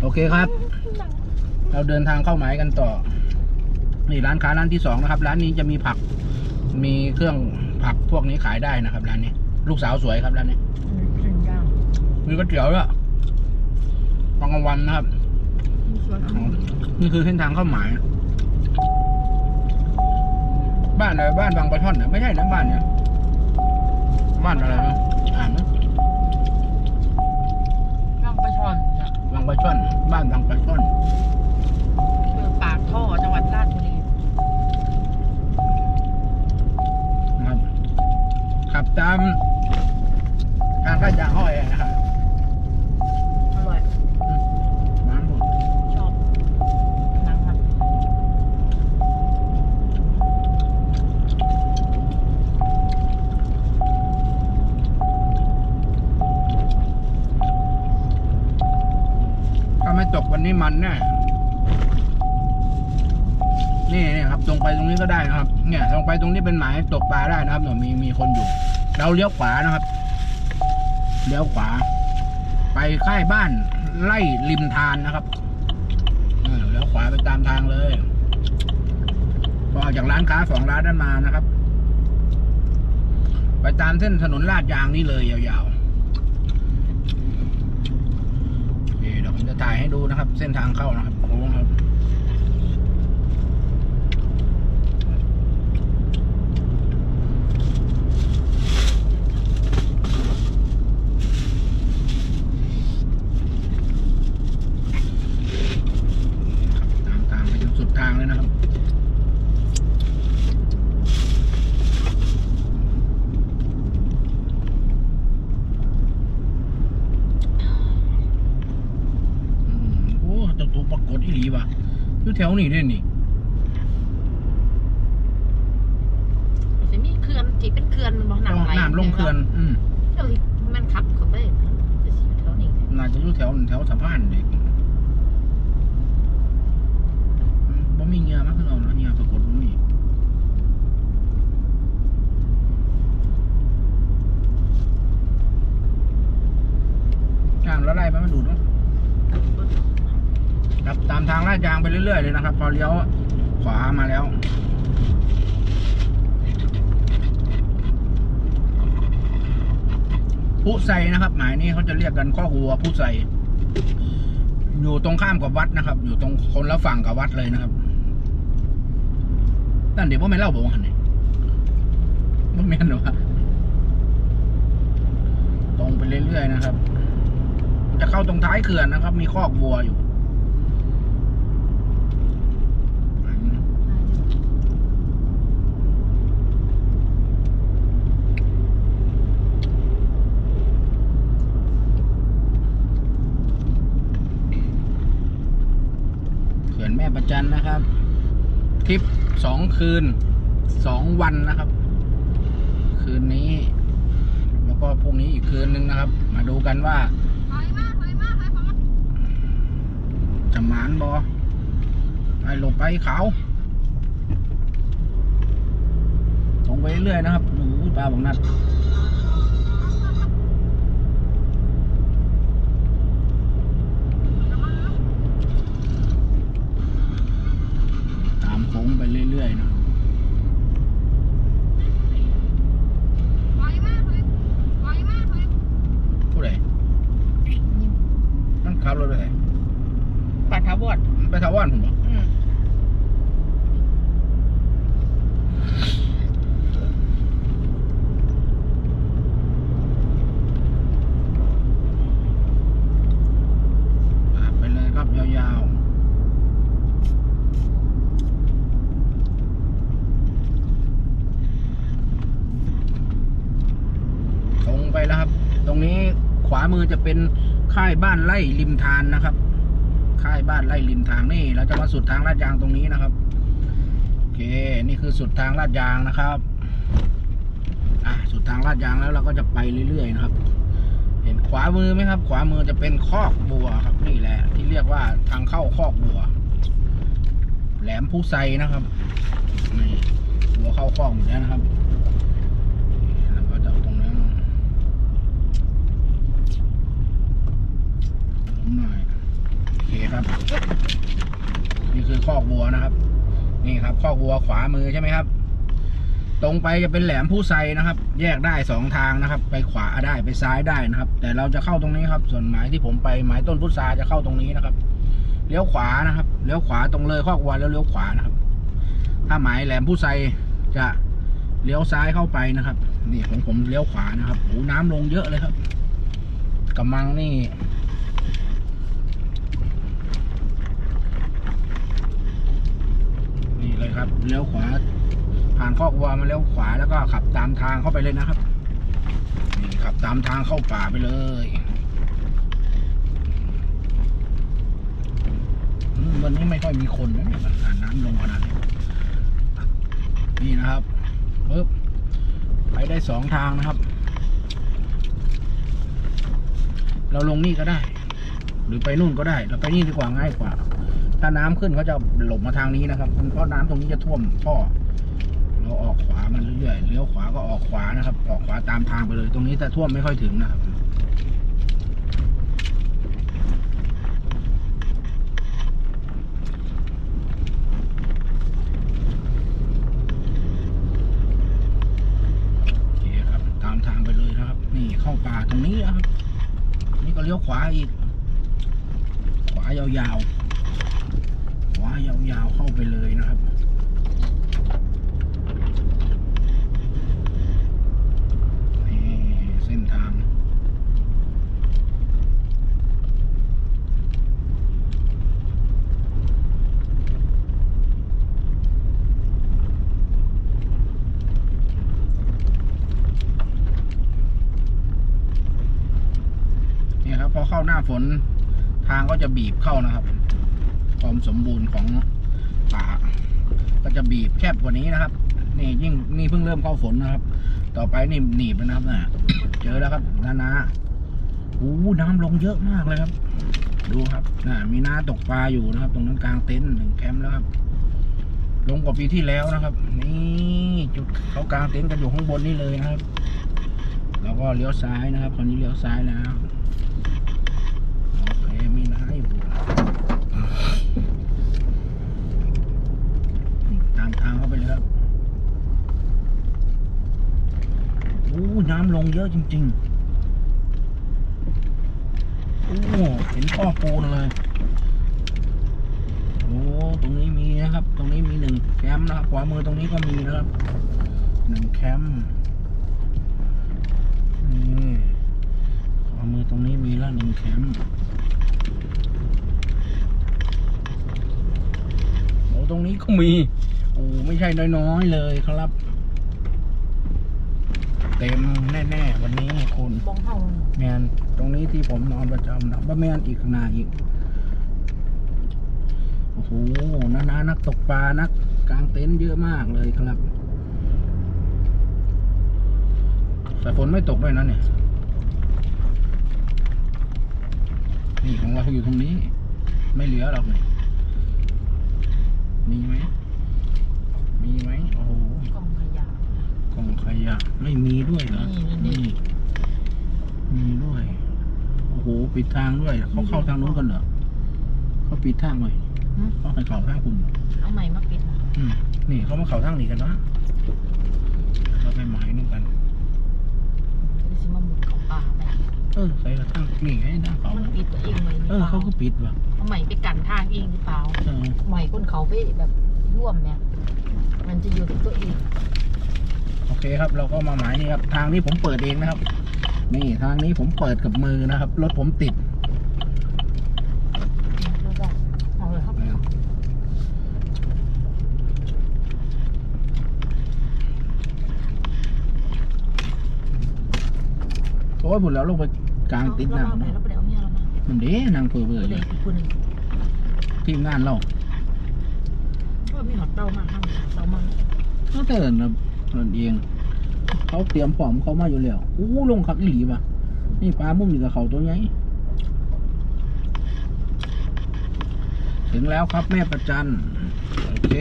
โอเคครับ เราเดินทางเข้าหมายกันต่อ นี่ร้านค้าร้านที่สองนะครับ ร้านนี้จะมีผัก มีเครื่องผักพวกนี้ขายได้นะครับ ร้านนี้ ลูกสาวสวยครับร้านนี้ถึงย่างมีก๋วยเตี๋ยวด้วยตอนกลางวันนะครับ นี่คือเส้นทางเข้าหมาย บ้านอะไรบ้านบางปะท่อนเนี่ยไม่ใช่นะบ้านเนี่ยบ้านอะไรนะอ่านนะางปะช่อน บ้านบางปะช่อนคือปากท่อจังหวัดราชบุรีนะครับขับตามทางข้าดยางห้อยนะครับ วันนี้มันแน่นี่นี่ครับ ตรงไปตรงนี้ก็ได้นะครับ เนี่ยตรงไปตรงนี้เป็นหมายตกปลาได้นะครับเนี่ยมีมีคนอยู่ เราเลี้ยวขวานะครับเลี้ยวขวา ไปค่ายบ้านไล่ริมทานนะครับเลี้ยวขวาไปตามทางเลยพอออกจากร้านค้าสองร้านนั้นมานะครับ ไปตามเส้นถนนลาดยางนี่เลยยาวๆนี่เดี๋ยวผมจะ ถ่ายให้ดูนะครับ เส้นทางเข้านะครับ ตามทางไปจนสุดทางเลยนะครับ อืมโอ้ตะตุกปรากฏอีหลีว่ะอยู่แถวนี้ด้วยนี่จะมีเขื่อนที่เป็นเขื่อนมันบอกหนังไหลน้ำลงเขื่อน อืมเจ้าที่มันขับเข้าไปจะสิอยู่แถวนี้น่าจะอยู่แถวแถวสะพานเด็กอืมบ่มีเหงื่อมั้งคือเอาเนาะเหงื่อปรากฏบ่มีน้ำละลายไปมันดูดเนาะ ครับ ตามทางลาดยางไปเรื่อยๆเลยนะครับ พอเลี้ยวขวามาแล้วผู้ใส่นะครับ หมายนี้เขาจะเรียกกันข้อหัวผู้ใส่อยู่ตรงข้ามกับวัดนะครับ อยู่ตรงคนละฝั่งกับวัดเลยนะครับนั่นเดี๋ยวพ่อไม่เล่าบอกว่าไงพ่อแม่นหรอวะตรงไปเรื่อยๆนะครับ จะเข้าตรงท้ายเขื่อนนะครับ มีคอกวัวอยู่ เขื่อนแม่ประจันนะครับท ริปสองคืนสองวันนะครับ คืนนี้ แล้วก็พรุ่งนี้อีกคืนนึงนะครับ มาดูกันว่าจะหมานบอไปหลบไปเขาตรงไปเรื่อยๆนะครับโอ้โหปลาบอกนัดตามโค้งไปเรื่อยๆนะผู้ใดมันขับรถไปไหน ปัท วอดไปทาวอนผมบอกอืมอะไปเลยครับยาวๆ ตรงไปแล้วครับ ตรงนี้ขวามือจะเป็นค่ายบ้านไร่ริมทานนะครับ ค่ายบ้านไร่ริมทางนี่ เราจะมาสุดทางลาดยางตรงนี้นะครับ โอเค นี่คือสุดทางลาดยางนะครับ อะ สุดทางลาดยางแล้วเราก็จะไปเรื่อยๆนะครับ เห็นขวามือไหมครับ ขวามือจะเป็นคอกบัวครับ นี่แหละ ที่เรียกว่าทางเข้าคอกบัว แหลมผู้ไซนะครับ นี่บัวเข้าคอกหมดแล้วนะครับแล้วก็จะเอาตรงนั้นผมห นะครับ นี่คือคอกวัวนะครับ นี่ครับคอกวัวขวามือใช่ไหมครับ ตรงไปจะเป็นแหลมผู้ไซนะครับ แยกได้สองทางนะครับ ไปขวาได้ไปซ้ายได้นะครับ แต่เราจะเข้าตรงนี้ครับ ส่วนหมายที่ผมไปหมายต้นพุทราจะเข้าตรงนี้นะครับเลี้ยวขวานะครับเลี้ยวขวาตรงเลยคอกวัวแล้วเลี้ยวขวานะครับ ถ้าหมายแหลมผู้ไซจะเลี้ยวซ้ายเข้าไปนะครับ นี่ของผมเลี้ยวขวานะครับโอ้น้ำลงเยอะเลยครับกำมังนี่ นี่เลย ครับเลี้ยวขวา ผ่านคอกวัวมาเลี้ยวขวาแล้วก็ขับตามทางเข้าไปเลยนะครับนี่ขับตามทางเข้าป่าไปเลยวันนี้ไม่ค่อยมีคนนะเนี่ยมันอ่านน้ำลงขนาดนี้นี่นะครับปึ๊บไปได้สองทางนะครับ เราลงนี่ก็ได้ หรือไปนู่นก็ได้ เราไปนี่ดีกว่าง่ายกว่า ถ้าน้ำขึ้นเขาจะหลบมาทางนี้นะครับเพราะน้ำตรงนี้จะท่วมท่อ เราออกขวามันเรื่อยๆเลี้ยวขวาก็ออกขวานะครับ ออกขวาตามทางไปเลย ตรงนี้แต่ท่วมไม่ค่อยถึงนะครับโอเคครับตามทางไปเลยนะครับนี่เข้าป่าตรงนี้นะครับ นี่ก็เลี้ยวขวาอีก ขวายาวๆขวายาวๆเข้าไปเลยนะครับนี่เส้นทางนี่ครับพอเข้าหน้าฝนทางก็จะบีบเข้านะครับ ความสมบูรณ์ของป่า ก็จะบีบแคบกว่านี้นะครับ นี่ยิ่งนี่เพิ่งเริ่มเข้าฝนนะครับ ต่อไปนี่หนีบนะครับน่ะเจอแล้วครับนานาโอ้น้ำลงเยอะมากเลยครับ ดูครับน่ะมีน้าตกปลาอยู่นะครับ ตรงนั้นกลางเต็นท์หนึ่งแคมป์แล้วครับ ลงกว่าปีที่แล้วนะครับ นี่จุดเขากลางเต็นท์กันอยู่ข้างบนนี่เลยนะครับ แล้วก็เลี้ยวซ้ายนะครับคราวนี้เลี้ยวซ้ายแล้วโอเคมีน้าอยู่ ตามทางเข้าไปเลยครับโอ้น้ำลงเยอะจริงๆ โอ้เห็นข้อปูนเลย โอ้ตรงนี้มีนะครับ ตรงนี้มีหนึ่งแคมป์นะครับขวามือตรงนี้ก็มีนะครับหนึ่งแคมป์นี่ขวามือตรงนี้มีแล้วหนึ่งแคมป์โอ้ ตรงนี้ก็มี โอ้ไม่ใช่น้อยๆเลยครับ เต็มแน่ๆวันนี้คุณบองเฮาแมนตรงนี้ที่ผมนอนประจำนะบ้าแมนอีกขางหนาดอีก โอ้โหนานานักตกปลานักกลางเต็นท์เยอะมากเลยครับ แต่ฝนไม่ตกด้วยนะเนี่ย นี่ของเราอยู่ตรงนี้ ไม่เหลือหรอกเนี่ย มีไหม มีไหม โอ้โหกองขยะ กล่องขยะ ไม่มีด้วยเหรอนี่นี่ มีด้วย โอ้โห ปิดทางด้วย เขาเข้าทางนู้นกันเหรอ เขาปิดทางไว้หึเขาให้เข้าทางคุณ เอาใหม่มาปิดนะอืมนี่เขามาเข้าทางนี้กันวะเราไปหมายนึงกันจะได้สิมาหมุดของป่าไปเออใส่ละทางนี่ไงทางเขามันปิดตัวเองเลยหรือ เออเปล่าเขาก็ปิดว่ะเอาใหม่ไปกันทางเองหรือเปล่าเออใหม่คนเขาไปแบบร่วมเนี่ย มันจะอยู่ที่ตัวเอง โอเคครับ เราก็มาหมายนี่ครับทางนี้ผมเปิดเองนะครับ นี่ทางนี้ผมเปิดกับมือนะครับ รถผมติด แล้วก็เอาเลยครับโอ้ยผุดแล้วลงไปกลางติดเราน้ำเอาไหนเราไปเอาเมียเรามามันเด้นางเปื่อยๆอเดี๋ยู่ยวอีกคนหนึ่งทีมงานเราก็มีหอดเต้ามาทำเต้ามาเขาเตือนนะนั่นเอง เขาเตรียมพร้อมเขามาอยู่แล้วอู้ลงคักอีหลีว่ะนี่ปลามุ้มนี่กับเขาตัวใหญ่ถึงแล้วครับแม่ประจันโอเค